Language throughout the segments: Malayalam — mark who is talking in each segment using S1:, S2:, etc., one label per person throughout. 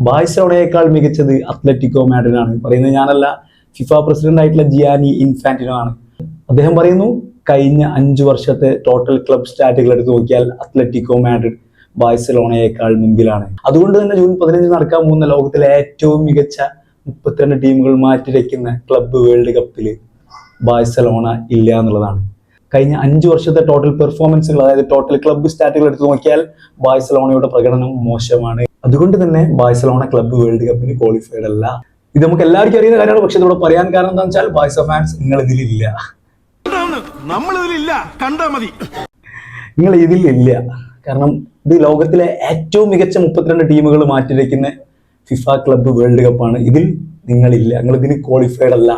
S1: ബാഴ്സലോണയേക്കാൾ മികച്ചത് അത്ലറ്റിക്കോ മാഡ്രിഡാണ്. പറയുന്നത് ഞാനല്ല ഫിഫ പ്രസിഡന്റ് ആയിട്ടുള്ള ജിയാനി ഇൻഫാന്റിനോ ആണ് അദ്ദേഹം പറയുന്നു കഴിഞ്ഞ അഞ്ചു വർഷത്തെ ടോട്ടൽ ക്ലബ് സ്റ്റാറ്റുകൾ എടുത്തു നോക്കിയാൽ അത്ലറ്റിക്കോ മാഡ്രിഡ് ബാഴ്സലോണയേക്കാൾ മുമ്പിലാണ് അതുകൊണ്ട് തന്നെ ജൂൺ പതിനഞ്ച് നടക്കാൻ പോകുന്ന ലോകത്തിലെ ഏറ്റവും മികച്ച മുപ്പത്തിരണ്ട് ടീമുകൾ മാറ്റിരയ്ക്കുന്ന ക്ലബ്ബ് വേൾഡ് കപ്പിൽ ബാഴ്സലോണ ഇല്ല എന്നുള്ളതാണ്. കഴിഞ്ഞ അഞ്ചു വർഷത്തെ ടോട്ടൽ പെർഫോമൻസുകൾ അതായത് ടോട്ടൽ ക്ലബ്ബ് സ്റ്റാറ്റുകൾ എടുത്തു നോക്കിയാൽ ബാഴ്സലോണയുടെ പ്രകടനം മോശമാണ്. അതുകൊണ്ട് തന്നെ ബാഴ്സലോണ ക്ലബ്ബ് വേൾഡ് കപ്പിന് ക്വാളിഫൈഡ് അല്ല. ഇത് നമുക്ക് എല്ലാവർക്കും അറിയുന്ന കാര്യമാണ്. പക്ഷെ ഇതോടെ പറയാൻ കാരണം എന്താ വെച്ചാൽ ബാഴ്സ ഫാൻസ് നിങ്ങൾ ഇതിലില്ല.
S2: നമ്മളിതിലില്ല. കണ്ടാ മതി.
S1: നിങ്ങൾ ഇതിലില്ല. കാരണം ഇത് ലോകത്തിലെ ഏറ്റവും മികച്ച മുപ്പത്തിരണ്ട് ടീമുകൾ മാറ്റിവെക്കുന്ന ഫിഫ ക്ലബ്ബ് വേൾഡ് കപ്പാണ് ഇതിൽ നിങ്ങളില്ല. നിങ്ങൾ ഇതിന് ക്വാളിഫൈഡ് അല്ല.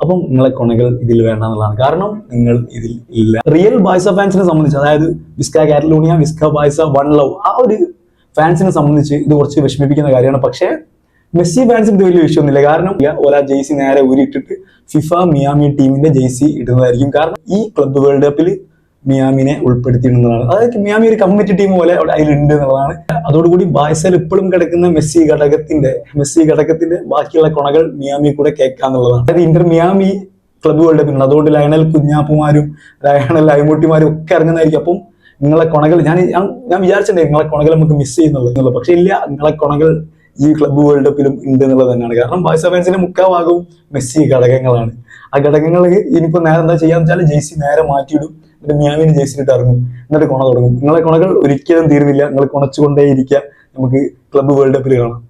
S1: അപ്പം നിങ്ങളെ കൊണകൾ ഇതിൽ വേണ്ട എന്നുള്ളതാണ്. കാരണം നിങ്ങൾ ഇതിൽ ഇല്ല. റിയൽ ബായ്സ ഫാൻസിനെ സംബന്ധിച്ച് അതായത് വിസ്ക കാറ്റലോണിയ വിസ്ക ബായ്സ വൺ ലവ് ആ ഒരു ഫാൻസിനെ സംബന്ധിച്ച് ഇത് കുറച്ച് വിഷമിപ്പിക്കുന്ന കാര്യമാണ്. പക്ഷേ മെസ്സി ഫാൻസിന് ഇത് വലിയ വിഷയമൊന്നുമില്ല. കാരണം ഓല ജെയ്സി നേരെ ഊരിയിട്ടിട്ട് ഫിഫ മിയാമി ടീമിന്റെ ജെയ്സി ഇടുന്നതായിരിക്കും. കാരണം ഈ ക്ലബ്ബ് വേൾഡ് കപ്പിൽ മിയാമിനെ ഉൾപ്പെടുത്തിയിട്ടുള്ളതാണ്. അതായത് മിയാമി ഒരു കമ്മിറ്റി ടീം പോലെ അതിലുണ്ട് എന്നുള്ളതാണ്. അതോടുകൂടി ബായ്സൽ ഇപ്പോഴും കിടക്കുന്ന മെസ്സി ഘടകത്തിന്റെ മെസ്സി ഘടകത്തിന്റെ ബാക്കിയുള്ള കൊണകൾ മിയാമി കൂടെ കേൾക്കാന്നുള്ളതാണ് അതായത് ഇന്റർ മിയാമി ക്ലബ് വേൾഡ് കപ്പിനുണ്ട് അതുകൊണ്ട് ലയണൽ കുഞ്ഞാപ്പുമാരും ലയണൽ അയ്മുട്ടിമാരും ഒക്കെ ഇറങ്ങുന്നതായിരിക്കും. അപ്പം നിങ്ങളെ കൊണകൾ ഞാൻ ഞാൻ വിചാരിച്ചിട്ടുണ്ട് നിങ്ങളെ കൊണകൾ നമുക്ക് മിസ് ചെയ്യുന്നുള്ളത് പക്ഷെ ഇല്ല നിങ്ങളെ കൊണകൾ ഈ ക്ലബ്ബ് വേൾഡ് കപ്പിലും ഉണ്ട് എന്നുള്ളത് തന്നെയാണ്. കാരണം ബാഴ്സ ഫാൻസിന്റെ മുക്കാഭാഗവും മെസ്സി ഘടകങ്ങളാണ്. ആ ഘടകങ്ങൾ ഇനിയിപ്പോ നേരെ എന്താ ചെയ്യാന്ന് വെച്ചാൽ ജെയ്സി നേരെ മാറ്റിയിടും. എന്നിട്ട് മിയാമിന് ജെയ്സിലിട്ട് ഇറങ്ങും. എന്നിട്ട് കൊണ തുടങ്ങും. നിങ്ങളെ കൊണകൾ ഒരിക്കലും തീരുന്നില്ല. നിങ്ങൾ കൊണച്ചുകൊണ്ടേ ഇരിക്കുക നമുക്ക് ക്ലബ്ബ് വേൾഡ് കപ്പിൽ കാണാം.